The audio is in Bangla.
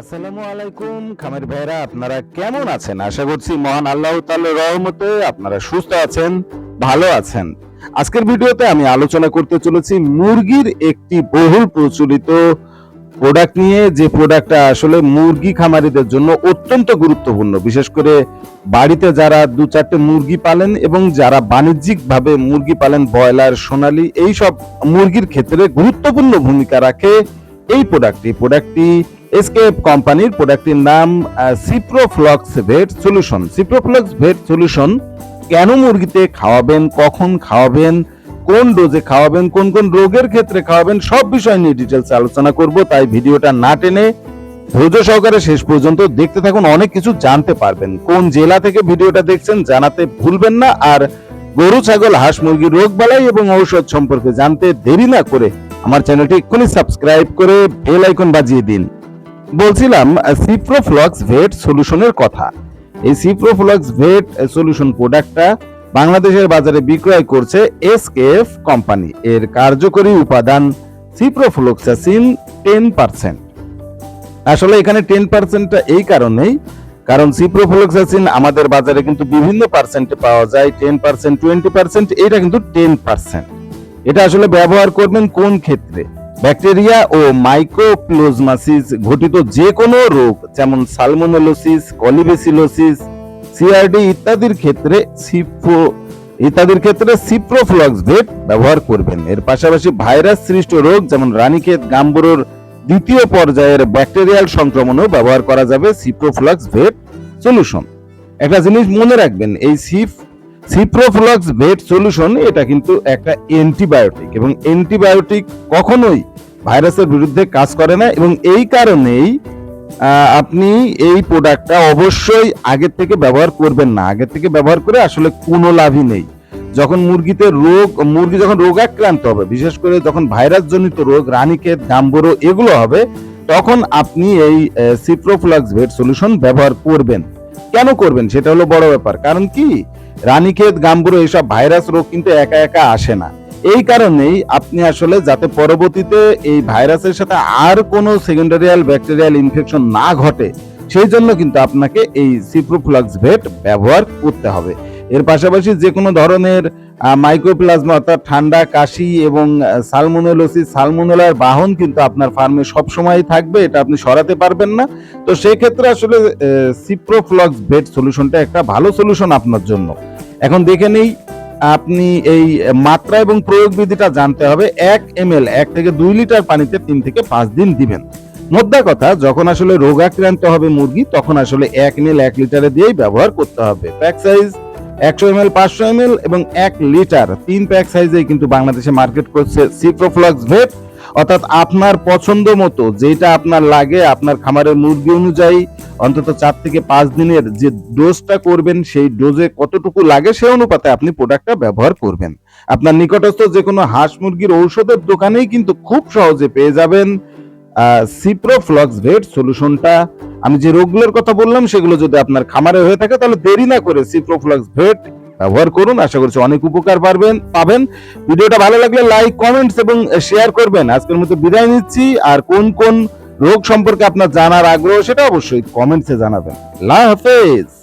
আসসালামু আলাইকুম, খামের ভাইরা আপনারা কেমন আছেন? আশা করছি মহান আল্লাহ তাআলার রহমতে আপনারা সুস্থ আছেন, ভালো আছেন। আজকের ভিডিওতে আমি আলোচনা করতে চলেছি মুরগির একটি বহুল প্রচলিত প্রোডাক্ট নিয়ে, যে প্রোডাক্টটা আসলে মুরগি খামারিদের জন্য অত্যন্ত গুরুত্বপূর্ণ। বিশেষ করে বাড়িতে যারা দু চারটে মুরগি পালেন এবং যারা বাণিজ্যিকভাবে মুরগি পালেন, ব্রয়লার, সোনালী এই সব মুরগির ক্ষেত্রে গুরুত্বপূর্ণ ভূমিকা রাখে এই প্রোডাক্টটি প্রোডাক্টটি এসকেপ কোম্পানির প্রোডাক্টটির নাম Ciproflox vet solution Ciproflox vet solution কেন মুরগিতে খাওয়াবেন, কখন খাওয়াবেন, কোন ডোজে খাওয়াবেন, কোন কোন রোগের ক্ষেত্রে খাওয়াবেন, সব বিষয় নিয়ে ডিটেলস আলোচনা করব, তাই ভিডিওটা না টেনে ধৈর্য সহকারে শেষ পর্যন্ত দেখতে থাকুন, অনেক কিছু জানতে পারবেন। কোন জেলা থেকে ভিডিওটা দেখছেন জানাতে ভুলবেন না, আর গরু, ছাগল, হাঁস মুরগির রোগ বালাই এবং ঔষধ সম্পর্কে জানতে দেরি না করে আমার চ্যানেলটি এক্ষুনি সাবস্ক্রাইব করে বেল আইকন বাজিয়ে দিন। বলছিলাম সিপ্রোফ্লক্স ভেট সলিউশনের কথা। এই সিপ্রোফ্লক্স ভেট সলিউশন প্রোডাক্টটা বাংলাদেশের বাজারে বিক্রয় করছে এসকেএফ কোম্পানি এর কার্যকরী উপাদান সিপ্রোফ্লক্সাসিন টেন পার্সেন্ট আসলে এখানে টেন পার্সেন্টটা এই কারণেই, কারণ সিপ্রোফ্লক্সাসিন আমাদের বাজারে কিন্তু বিভিন্ন পার্সেন্টে পাওয়া যায় টেন পার্সেন্ট টোয়েন্টি পার্সেন্ট এটা কিন্তু টেন পার্সেন্ট এটা আসলে ব্যবহার করবেন কোন ক্ষেত্রে? ব্যাকটেরিয়া ও মাইক্রোপ্লোজমাসিস ঘটিত যে কোনো রোগ, যেমন সালমোনেলোসিস, কলিবেসিলোসিস, সিআরডি ইত্যাদির ক্ষেত্রে সিপ্রো, ইত্যাদির ক্ষেত্রে সিপ্রোফ্লক্স ভেট ব্যবহার করবেন। এর পাশাপাশি ভাইরাস সৃষ্ট রোগ, যেমন রানীক্ষেত, গাম্বুরোর দ্বিতীয় পর্যায়ের ব্যাকটেরিয়াল সংক্রমণও ব্যবহার করা যাবে সিপ্রোফ্লক্স ভেট সলিউশন একটা জিনিস মনে রাখবেন, এই সিপ সিপ্রোফ্লক্স ভেট সলিউশন এটা কিন্তু একটা অ্যান্টিবায়োটিক এবং অ্যান্টিবায়োটিক কখনোই ভাইরাসের বিরুদ্ধে কাজ করে না এবং এই কারণেই আপনি এই প্রোডাক্টটা অবশ্যই আগের থেকে ব্যবহার করবেন না। আগের থেকে ব্যবহার করে আসলে কোনো লাভই নেই। যখন মুরগিতে রোগ, মুরগি যখন রোগাক্রান্ত হবে, বিশেষ করে যখন ভাইরাস জনিত রোগ, রানীক্ষেত গাম্বরো এগুলো হবে, তখন আপনি এই সিপ্রোফ্লাক্স ভেট সলিউশন ব্যবহার করবেন। কেন করবেন? সেটা হলো বড় ব্যাপার। কারণ কি? রানীক্ষেত, গাম্বুরো এইসব ভাইরাস রোগ কিন্তু একা একা আসে না। এই কারণেই আপনি আসলে যাতে পরবর্তীতে এই ভাইরাসের সাথে আর কোনো সেকেন্ডারিয়াল ব্যাকটেরিয়াল ইনফেকশন না ঘটে, সেই জন্য কিন্তু আপনাকে এই সিপ্রোফ্লাক্স ভেট ব্যবহার করতে হবে। এর পাশাপাশি যে কোনো ধরনের মাইক্রোপ্লাজমা অর্থাৎ ঠান্ডা, কাশি এবং সালমোনেলোসিস সালমোনেলার বাহন কিন্তু আপনার ফার্মে সব সময় থাকবে, এটা আপনি সরাতে পারবেন না। তো সেই ক্ষেত্রে আসলে সিপ্রোফ্লক্স বেড সলিউশনটা একটা ভালো সলিউশন আপনার জন্য। এখন দেখে নেই, আপনি এই মাত্রা এবং প্রয়োগ বিধিটা জানতে হবে। এক এম এল এক থেকে দুই লিটার পানিতে তিন থেকে পাঁচ দিন দিবেন। মোদ্দা কথা, যখন আসলে রোগাক্রান্ত হবে মুরগি, তখন আসলে এক এম এক লিটারে দিয়েই ব্যবহার করতে হবে। প্যাক সাইজ একশো এম এল পাঁচশো এম এল এবং এক লিটার। তিন প্যাক সাইজে কিন্তু বাংলাদেশে মার্কেট করছে সিপ্রোফ্লক্স ভেট অর্থাৎ আপনার পছন্দ মতো যেটা আপনার লাগে, আপনার খামারের মুরগি অনুযায়ী অন্তত চার থেকে পাঁচ দিনের যে ডোজটা করবেন, সেই ডোজে কতটুকু লাগে সে অনুপাতে আপনি প্রোডাক্টটা ব্যবহার করবেন। আপনার নিকটস্থ যে কোনো হাঁস মুরগির ঔষধের দোকানেই কিন্তু খুব সহজে পেয়ে যাবেন। সিপ্রোফ্লক্স ভেট সলিউশনটা আমি যে রোগগুলোর কথা বললাম, সেগুলো যদি আপনার খামারে হয়ে থাকে, তাহলে দেরি না করে সিপ্রোফ্লক্স ভেট ব্যবহার করুন। আশা করছি অনেক উপকার পারবেন, পাবেন। ভিডিওটা ভালো লাগলে লাইক কমেন্টস এবং শেয়ার করবেন। আজকের মতো বিদায় নিচ্ছি। আর কোন কোন রোগ সম্পর্কে আপনার জানার আগ্রহ, সেটা অবশ্যই কমেন্টসে জানাবেন। আল্লাহ হাফেজ!